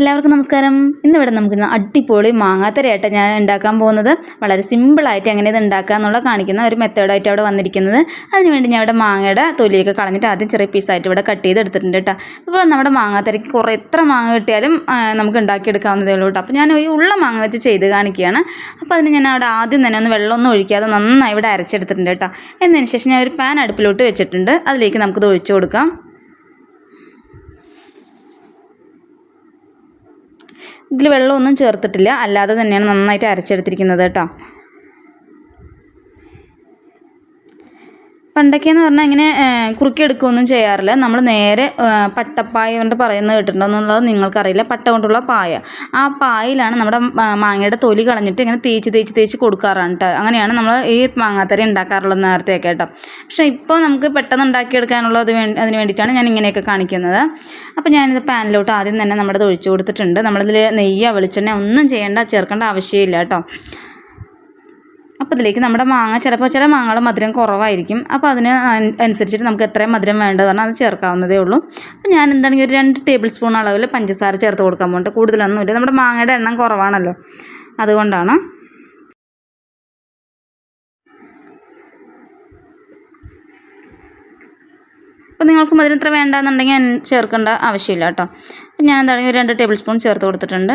എല്ലാവർക്കും നമസ്കാരം. ഇന്നിവിടെ നമുക്ക് അടിപൊളി മാങ്ങാത്തരയായിട്ട് ഞാൻ ഉണ്ടാക്കാൻ പോകുന്നത്. വളരെ സിമ്പിളായിട്ട് എങ്ങനെ ഇത് ഉണ്ടാക്കുക എന്നുള്ള കാണിക്കുന്ന ഒരു മെത്തേഡായിട്ട് അവിടെ വന്നിരിക്കുന്നത്. അതിനുവേണ്ടി ഞാൻ ഇവിടെ മാങ്ങയുടെ തൊലിയൊക്കെ കളഞ്ഞിട്ട് ആദ്യം ചെറിയ പീസായിട്ട് ഇവിടെ കട്ട് ചെയ്ത് എടുത്തിട്ടുണ്ട് കേട്ടോ. ഇപ്പോൾ നമ്മുടെ മാങ്ങാത്തരയ്ക്ക് കുറേ എത്ര മാങ്ങ കിട്ടിയാലും നമുക്ക് ഉണ്ടാക്കിയെടുക്കാവുന്നതേ ഉള്ളൂ കേട്ടോ. അപ്പോൾ ഞാൻ ഈ ഉള്ള മാങ്ങ വെച്ച് ചെയ്ത് കാണിക്കുകയാണ്. അപ്പോൾ അതിന് ഞാൻ അവിടെ ആദ്യം തന്നെ ഒന്ന് വെള്ളമൊന്നും ഒഴിക്കാതെ നന്നായി ഇവിടെ അരച്ചെടുത്തിട്ടുണ്ട് കേട്ടോ. എന്നതിന് ശേഷം ഞാൻ ഒരു പാൻ അടുപ്പിലോട്ട് വെച്ചിട്ടുണ്ട്. അതിലേക്ക് നമുക്കിത് ഒഴിച്ചു കൊടുക്കാം. ഇതിൽ വെള്ളമൊന്നും ചേർത്തിട്ടില്ല. അല്ലാതെ തന്നെയാണ് നന്നായിട്ട് അരച്ചെടുത്തിരിക്കുന്നത് കേട്ടോ. പണ്ടൊക്കെയെന്ന് പറഞ്ഞാൽ ഇങ്ങനെ കുറുക്കി കുറുക്കിയെടുക്കുകയൊന്നും ചെയ്യാറില്ല. നമ്മൾ നേരെ പട്ടപ്പായ കൊണ്ട് പറയുന്നത് കേട്ടിട്ടുണ്ടോ എന്നുള്ളത് നിങ്ങൾക്കറിയില്ല. പട്ട കൊണ്ടുള്ള പായ. ആ പായയിലാണ് നമ്മുടെ മാങ്ങയുടെ തൊലി കളഞ്ഞിട്ട് ഇങ്ങനെ തേച്ച് തേച്ച് തേച്ച് കൊടുക്കാറാണ് കേട്ടോ അങ്ങനെയാണ് നമ്മൾ ഈ മാങ്ങാത്തരി ഉണ്ടാക്കാറുള്ളത് നേരത്തെയൊക്കെ കേട്ടോ പക്ഷേ ഇപ്പോൾ നമുക്ക് പെട്ടെന്ന് ഉണ്ടാക്കിയെടുക്കാനുള്ളത് വേണ്ടി അതിന് വേണ്ടിയിട്ടാണ് ഞാൻ ഇങ്ങനെയൊക്കെ കാണിക്കുന്നത്. അപ്പോൾ ഞാനിത് പാനിലോട്ട് ആദ്യം തന്നെ നമ്മുടെ ഒഴിച്ചു കൊടുത്തിട്ടുണ്ട്. നമ്മളിതിൽ നെയ്യോ വെളിച്ചെണ്ണ ഒന്നും ചെയ്യേണ്ട ചേർക്കേണ്ട ആവശ്യമില്ല കേട്ടോ അപ്പോൾ ഇതിലേക്ക് നമ്മുടെ മാങ്ങ ചിലപ്പോൾ ചില മാങ്ങ മധുരം കുറവായിരിക്കും. അപ്പോൾ അതിന് അനുസരിച്ചിട്ട് നമുക്ക് എത്രയും മധുരം വേണ്ടത് പറഞ്ഞാൽ അത് ചേർക്കാവുന്നതേ ഉള്ളൂ. അപ്പോൾ ഞാൻ എന്താണെങ്കിൽ ഒരു രണ്ട് ടേബിൾ സ്പൂൺ അളവിൽ പഞ്ചസാര ചേർത്ത് കൊടുക്കാൻ പോകുന്നുണ്ട് കൂടുതലൊന്നുമില്ല. നമ്മുടെ മാങ്ങയുടെ എണ്ണം കുറവാണല്ലോ. അതുകൊണ്ടാണ്. അപ്പോൾ നിങ്ങൾക്ക് മധുരം ഇത്ര വേണ്ടാന്നുണ്ടെങ്കിൽ ചേർക്കേണ്ട ആവശ്യമില്ല കേട്ടോ. ഞാൻ എന്താണെങ്കിൽ രണ്ട് ടേബിൾ സ്പൂൺ ചേർത്ത് കൊടുത്തിട്ടുണ്ട്.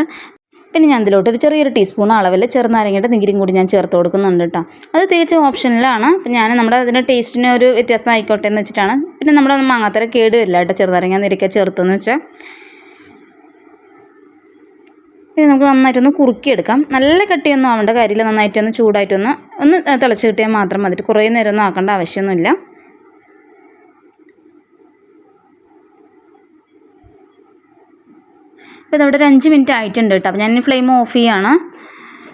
പിന്നെ ഞാൻ ഇതിലോട്ട് ഒരു ചെറിയൊരു ടീസ്പൂൺ അളവിൽ ചെറുനാരങ്ങയുടെ നികിരിയും കൂടി ഞാൻ ചേർത്ത് കൊടുക്കുന്നുണ്ട് കേട്ടോ അത് തികച്ചും ഓപ്ഷനിലാണ്. അപ്പം ഞാൻ നമ്മുടെ അതിന്റെ ടേസ്റ്റിന് ഒരു വ്യത്യാസം ആയിക്കോട്ടെ എന്ന് വെച്ചിട്ടാണ്. പിന്നെ നമ്മുടെ മാങ്ങാത്തര കേട് വരില്ല കേട്ടോ ചെറുനാരങ്ങ നിരക്ക ചേർത്തെന്ന് വെച്ചാൽ പിന്നെ നമുക്ക് നന്നായിട്ടൊന്ന് കുറുക്കിയെടുക്കാം. നല്ല കട്ടിയൊന്നും ആവേണ്ട. കാര്യമില്ല നന്നായിട്ടൊന്ന് ചൂടായിട്ടൊന്ന് ഒന്ന് തിളച്ച് കിട്ടിയാൽ മാത്രം മതി. കുറേ നേരമൊന്നും ആക്കേണ്ട ആവശ്യമൊന്നുമില്ല. അപ്പോൾ ഇതവിടെ ഒരു അഞ്ച് മിനിറ്റ് ആയിട്ടുണ്ട് കേട്ടോ. അപ്പോൾ ഞാൻ ഫ്ലെയിം ഓഫ് ചെയ്യാണ്.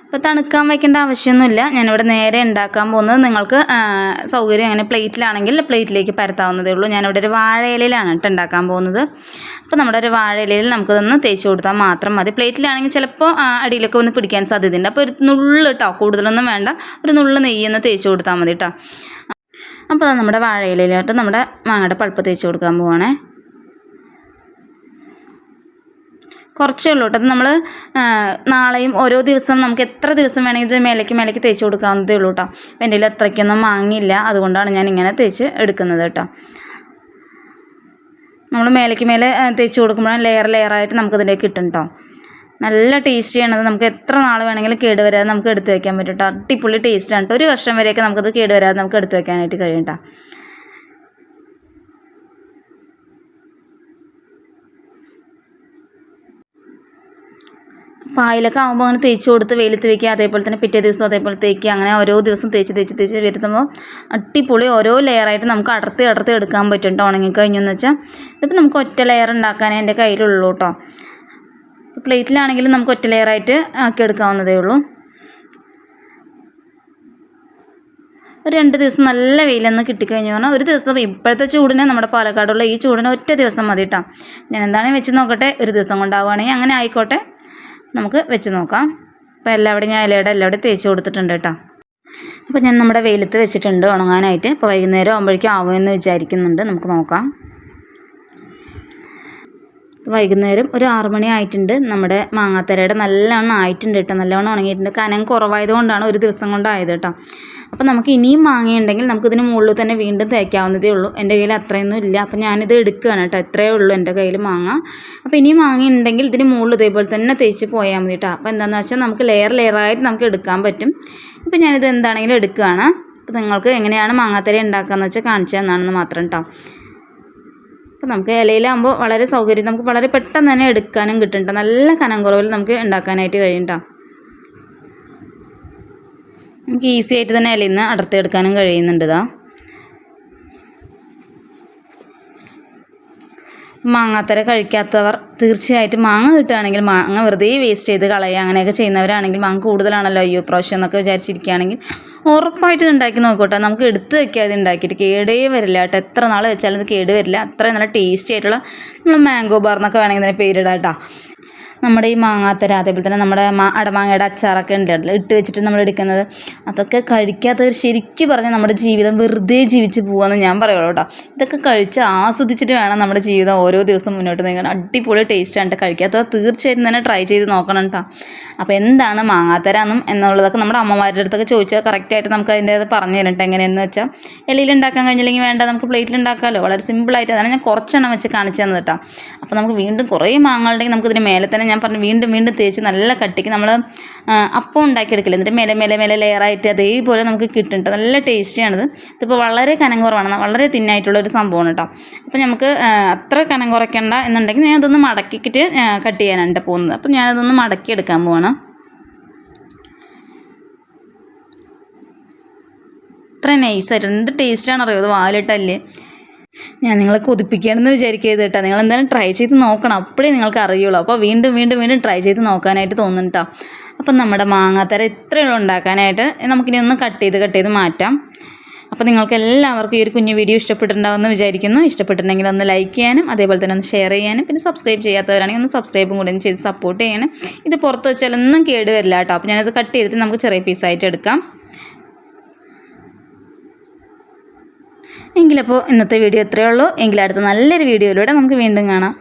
അപ്പോൾ തണുക്കാൻ വയ്ക്കേണ്ട ആവശ്യമൊന്നുമില്ല. ഞാനിവിടെ നേരെ ഉണ്ടാക്കാൻ പോകുന്നത് നിങ്ങൾക്ക് സൗകര്യം അങ്ങനെ പ്ലേറ്റിലാണെങ്കിൽ പ്ലേറ്റിലേക്ക് പരത്താവുന്നതേ ഉള്ളൂ. ഞാനിവിടെ ഒരു വാഴയിലയിലാണ് കേട്ടോ ഉണ്ടാക്കാൻ പോകുന്നത്. അപ്പോൾ നമ്മുടെ ഒരു വാഴയിലയിൽ നമുക്കിതൊന്ന് തേച്ച് കൊടുത്താൽ മാത്രം മതി. പ്ലേറ്റിലാണെങ്കിൽ ചിലപ്പോൾ അടിയിലൊക്കെ ഒന്ന് പിടിക്കാൻ സാധ്യതയുണ്ട്. അപ്പോൾ ഒരു നുള്ള് കേട്ടോ കൂടുതലൊന്നും വേണ്ട. ഒരു നുള്ള് നെയ്യൊന്ന് തേച്ച് കൊടുത്താൽ മതി കേട്ടോ. അപ്പോൾ നമ്മുടെ വാഴയിലയിലോട്ട് നമ്മുടെ മാങ്ങയുടെ പൾപ്പ് തേച്ച് കൊടുക്കാൻ പോവാണേ. കുറച്ചേ ഉള്ളൂ കേട്ടോ. അത് നമ്മൾ നാളെയും ഓരോ ദിവസം നമുക്ക് എത്ര ദിവസം വേണമെങ്കിൽ ഇത് മേലേക്ക് മേലേക്ക് തേച്ച് കൊടുക്കാവുന്നതേ ഉള്ളൂ കേട്ടോ. അപ്പം എന്റെ കയ്യിൽ അത്രയ്ക്കൊന്നും മാങ്ങിയില്ല. അതുകൊണ്ടാണ് ഞാൻ ഇങ്ങനെ തേച്ച് എടുക്കുന്നത് കേട്ടോ. നമ്മൾ മേലേക്ക് മേലെ തേച്ച് കൊടുക്കുമ്പോഴാണ് ലെയർ ലെയറായിട്ട് നമുക്കതിലേക്ക് കിട്ടും കേട്ടോ. നല്ല ടേസ്റ്റിയാണത് നമുക്ക് എത്ര നാൾ വേണമെങ്കിലും കേടുവരാതെ നമുക്ക് എടുത്ത് വെക്കാൻ പറ്റും കേട്ടോ. അടിപൊളി ടേസ്റ്റാണ് കേട്ടോ. ഒരു വർഷം വരെയൊക്കെ നമുക്കത് കേടുവരാതെ നമുക്ക് എടുത്ത് വെക്കാനായിട്ട് കഴിയും കേട്ടോ. പായലൊക്കെ ആകുമ്പോൾ അങ്ങനെ തേച്ച് കൊടുത്ത് വെയിലത്ത് വെക്കുക അതേപോലെ തന്നെ പിറ്റേ ദിവസം അതേപോലെ തേക്കുക അങ്ങനെ ഓരോ ദിവസം തേച്ച് തേച്ച് തേച്ച് വരുത്തുമ്പോൾ അട്ടിപ്പൊളി ഓരോ ലെയറായിട്ട് നമുക്ക് അടർത്തി അടർത്തി എടുക്കാൻ പറ്റും കേട്ടോ ഉണങ്ങിക്കഴിഞ്ഞെന്ന് വെച്ചാൽ ഇതിപ്പോൾ നമുക്ക് ഒറ്റ ലെയർ ഉണ്ടാക്കാനേ എന്റെ കയ്യിലുള്ളൂ കേട്ടോ പ്ലേറ്റിലാണെങ്കിലും നമുക്ക് ഒറ്റ ലെയറായിട്ട് ആക്കി എടുക്കാവുന്നതേ ഉള്ളൂ. ഒരു രണ്ട് ദിവസം നല്ല വെയിലൊന്ന് കിട്ടിക്കഴിഞ്ഞു പറഞ്ഞാൽ ഒരു ദിവസം ഇപ്പോഴത്തെ ചൂടിന് നമ്മുടെ പാലക്കാടുള്ള ഈ ചൂടിന് ഒറ്റ ദിവസം മതി കേട്ടോ ഞാൻ എന്താണെങ്കിലും വെച്ച് നോക്കട്ടെ ഒരു ദിവസം കൊണ്ടാവുകയാണെങ്കിൽ അങ്ങനെ ആയിക്കോട്ടെ. നമുക്ക് വെച്ച് നോക്കാം. അപ്പോൾ എല്ലാവിടെയും ഞാൻ ഇലയുടെ എല്ലാവിടെയും തേച്ച് കൊടുത്തിട്ടുണ്ട് കേട്ടോ. അപ്പോൾ ഞാൻ നമ്മുടെ വെയിലത്ത് വെച്ചിട്ടുണ്ട് ഉണങ്ങാനായിട്ട്. അപ്പോൾ വൈകുന്നേരം ആകുമ്പോഴേക്കും ആവുമെന്ന് വിചാരിക്കുന്നുണ്ട്. നമുക്ക് നോക്കാം. വൈകുന്നേരം ഒരു ആറു മണി ആയിട്ടുണ്ട്. നമ്മുടെ മാങ്ങാത്തരയുടെ നല്ലവണ്ണം ആയിട്ടുണ്ട് കേട്ടോ. നല്ലവണ്ണം ഉണങ്ങിയിട്ടുണ്ട്. കനം കുറവായത് കൊണ്ടാണ് ഒരു ദിവസം കൊണ്ടായത് കേട്ടോ. അപ്പോൾ നമുക്ക് ഇനിയും മാങ്ങയുണ്ടെങ്കിൽ നമുക്കിതിന് മുകളിൽ തന്നെ വീണ്ടും തേക്കാവുന്നതേ ഉള്ളൂ. എന്റെ കയ്യിൽ അത്രയൊന്നും ഇല്ല. അപ്പോൾ ഞാനിത് എടുക്കുകയാണ് കേട്ടോ. എത്രയേ ഉള്ളൂ എന്റെ കയ്യിൽ മാങ്ങ. അപ്പോൾ ഇനിയും മാങ്ങയുണ്ടെങ്കിൽ ഇതിന് മുകളിൽ ഇതേപോലെ തന്നെ തേച്ച് പോയാൽ മതി കേട്ടോ. അപ്പോൾ എന്താണെന്ന് വെച്ചാൽ നമുക്ക് ലെയർ ലെയറായിട്ട് നമുക്ക് എടുക്കാൻ പറ്റും. ഇപ്പോൾ ഞാനിത് എന്താണെങ്കിലും എടുക്കുകയാണ്. അപ്പോൾ നിങ്ങൾക്ക് എങ്ങനെയാണ് മാങ്ങാത്തര ഉണ്ടാക്കുകയെന്ന് വെച്ചാൽ കാണിച്ചു തന്നാണെന്ന് മാത്രം കേട്ടോ. അപ്പോൾ നമുക്ക് ഇലയിലാകുമ്പോൾ വളരെ സൗകര്യം നമുക്ക് വളരെ പെട്ടെന്ന് തന്നെ എടുക്കാനും കിട്ടും നല്ല കനം കുറവിൽ നമുക്ക് ഉണ്ടാക്കാനായിട്ട് കഴിയും ട്ടോ. നമുക്ക് ഈസി ആയിട്ട് തന്നെ ഇലയിൽ നിന്ന് അടർത്തിയെടുക്കാനും കഴിയുന്നുണ്ട് ഇതാ മാങ്ങാത്തര കഴിക്കാത്തവർ തീർച്ചയായിട്ടും മാങ്ങ കിട്ടുകയാണെങ്കിൽ മാങ്ങ വെറുതെ വേസ്റ്റ് ചെയ്ത് കളയുക അങ്ങനെയൊക്കെ ചെയ്യുന്നവരാണെങ്കിൽ മാങ്ങ കൂടുതലാണല്ലോ. അയ്യോ പ്രാവശ്യം എന്നൊക്കെ വിചാരിച്ചിരിക്കുകയാണെങ്കിൽ ഉറപ്പായിട്ടും ഉണ്ടാക്കി നോക്കൂട്ടോ. നമുക്ക് എടുത്ത് വെക്കാതെ ഉണ്ടാക്കിയിട്ട്. കേടേ വരില്ല കേട്ടോ. എത്ര നാൾ വെച്ചാലും ഇത് കേട് വരില്ല. അത്രയും നല്ല ടേസ്റ്റി ആയിട്ടുള്ള നമ്മൾ മാംഗോ ബാർ എന്നൊക്കെ വേണമെങ്കിൽ ഇതിന് പേരിടാം കേട്ടോ. നമ്മുടെ ഈ മാങ്ങാത്തര അതേപോലെ തന്നെ നമ്മുടെ അടമാങ്ങയുടെ അച്ചാറൊക്കെ ഉണ്ടല്ലോ ഇട്ട് വെച്ചിട്ട് നമ്മൾ എടുക്കുന്നത്. അതൊക്കെ കഴിക്കാത്തവർ ശരിക്കും പറഞ്ഞാൽ നമ്മുടെ ജീവിതം വെറുതെ ജീവിച്ച് പോകാമെന്ന് ഞാൻ പറയുള്ളൂ കേട്ടോ. ഇതൊക്കെ കഴിച്ച് ആസ്വദിച്ചിട്ട് വേണം നമ്മുടെ ജീവിതം ഓരോ ദിവസം മുന്നോട്ട് നീങ്ങാൻ. അടിപൊളി ടേസ്റ്റാണ് കഴിക്കാത്തവർ തീർച്ചയായിട്ടും തന്നെ ട്രൈ ചെയ്ത് നോക്കണം കേട്ടോ. അപ്പോൾ എന്താണ് മാങ്ങാത്തര എന്നും എന്നുള്ളതൊക്കെ നമ്മുടെ അമ്മമാരുടെ അടുത്തൊക്കെ ചോദിച്ചാൽ കറക്റ്റായിട്ട് നമുക്ക് അതിന്റെ അത് പറഞ്ഞു തരട്ടെ എങ്ങനെയെന്ന് വെച്ചാൽ എലിയിൽ ഉണ്ടാക്കാൻ കഴിഞ്ഞില്ലെങ്കിൽ വേണ്ട നമുക്ക് പ്ലേറ്റിൽ ഉണ്ടാക്കാമല്ലോ വളരെ സിമ്പിളായിട്ട് അതാണ് ഞാൻ കുറച്ചെണ്ണം വെച്ച് കാണിച്ചു തന്നത് കേട്ടോ. അപ്പോൾ നമുക്ക് വീണ്ടും കുറേ മാങ്ങ ഉണ്ടെങ്കിൽ നമുക്കിതിന് മേലെ തന്നെ പറഞ്ഞു വീണ്ടും വീണ്ടും തേച്ച് നല്ല കട്ടിക്ക് നമ്മൾ അപ്പം ഉണ്ടാക്കിയെടുക്കില്ല? എന്നിട്ട് മേലെ മേലെ മേലെ ലെയറായിട്ട് അതേപോലെ നമുക്ക് കിട്ടും നല്ല ടേസ്റ്റിയാണിത് ഇതിപ്പോൾ വളരെ കനം കുറവാണ്. വളരെ തിന്നായിട്ടുള്ള ഒരു സംഭവമാണ് കേട്ടോ അപ്പോൾ നമുക്ക് അത്ര കനം കുറയ്ക്കേണ്ട എന്നുണ്ടെങ്കിൽ ഞാൻ അതൊന്ന് മടക്കിക്കിട്ട് കട്ട് ചെയ്യാനാണ് പോകുന്നത്. അപ്പോൾ ഞാനതൊന്ന് മടക്കിയെടുക്കാൻ പോവാണ്. ഇത്ര നൈസായിട്ട് എന്ത് ടേസ്റ്റാണ് അറിയോ അത് വാലിട്ടല്ലേ ഞാൻ നിങ്ങളെ കൊതിപ്പിക്കുകയാണെന്ന് വിചാരിക്കരുത് കേട്ടോ. നിങ്ങൾ എന്തായാലും ട്രൈ ചെയ്ത് നോക്കണം. അപ്പോഴേ നിങ്ങൾക്ക് അറിയുള്ളൂ. അപ്പോൾ വീണ്ടും വീണ്ടും വീണ്ടും ട്രൈ ചെയ്ത് നോക്കാനായിട്ട് തോന്നുന്നു കേട്ടോ. അപ്പം നമ്മുടെ മാങ്ങാത്തര ഇത്രയുള്ള ഉണ്ടാക്കാനായിട്ട്. നമുക്കിനി ഒന്ന് കട്ട് ചെയ്ത് കട്ട് ചെയ്ത് മാറ്റാം. അപ്പോൾ നിങ്ങൾക്ക് എല്ലാവർക്കും ഈ ഒരു കുഞ്ഞു വീഡിയോ ഇഷ്ടപ്പെട്ടിട്ടുണ്ടാവുമെന്ന് വിചാരിക്കുന്നു. ഇഷ്ടപ്പെട്ടിട്ടുണ്ടെങ്കിൽ ഒന്ന് ലൈക്ക് ചെയ്യാനും അതേപോലെ തന്നെ ഒന്ന് ഷെയർ ചെയ്യാനും പിന്നെ സബ്സ്ക്രൈബ് ചെയ്യാത്തവരാണെങ്കിൽ ഒന്ന് സബ്സ്ക്രൈബും കൂടി ചെയ്ത് സപ്പോർട്ട് ചെയ്യണം. ഇത് പുറത്ത് വെച്ചാലൊന്നും കേടുവരില്ല കേട്ടോ. അപ്പോൾ ഞാനത് കട്ട് ചെയ്തിട്ട് നമുക്ക് ചെറിയ പീസായിട്ട് എടുക്കാം. എങ്കിലപ്പോൾ ഇന്നത്തെ വീഡിയോ ഇത്രയേ ഉള്ളൂ. എങ്കിൽ അടുത്ത നല്ലൊരു വീഡിയോയിലൂടെ നമുക്ക് വീണ്ടും കാണാം.